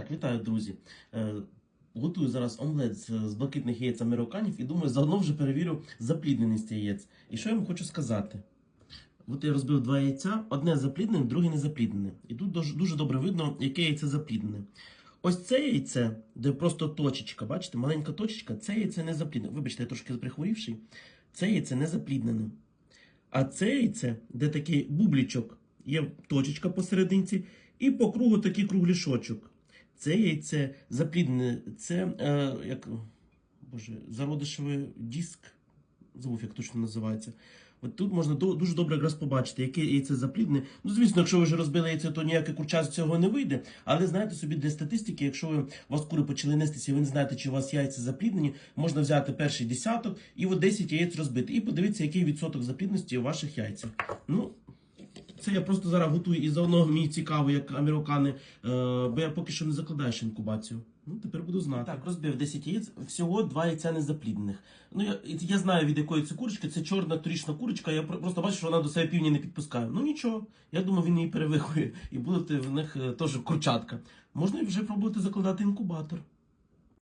Так, вітаю, друзі. Е, Готую зараз омлет з блакитних яєць американів і думаю, заодно вже перевірю заплідненість яєць. І що я вам хочу сказати? От я розбив два яйця, одне запліднене, друге не запліднене. І тут дуже, добре видно, яке яйце запліднене. Ось це яйце, де просто точечка, бачите, маленька точечка, це яйце не запліднене. Вибачте, я трошки прихворівший. Це яйце не запліднене. А це яйце, де такий бублічок, є точечка посерединці, і по кругу такий кругляшочок. Це яйце запліднене, це е, як боже, зародишевий диск. Забув, як точно називається. От тут можна дуже добре якраз побачити, яке яйце заплідне. Ну, звісно, якщо ви вже розбили яйце, то ніяке курча з цього не вийде. Але знаєте собі для статистики, якщо ви, у вас кури почали нестися, і ви не знаєте, чи у вас яйця запліднені, можна взяти перший десяток і от 10 яєць розбити. І подивитися, який відсоток заплідності у ваших яйцях. Ну, це я просто зараз готую і заодно мені цікаво, як американи, е, бо я поки що не закладаю ще інкубацію. Ну, тепер буду знати. Так, розбив 10 яєць, всього 2 яйця незапліднених. Ну, я, я знаю, від якої це курочки, це чорна торічна курочка, я просто бачу, що вона до себе півні не підпускає. Ну нічого, я думаю, він її перевихує, і буде в них е, теж курчатка. Можна вже пробувати закладати інкубатор.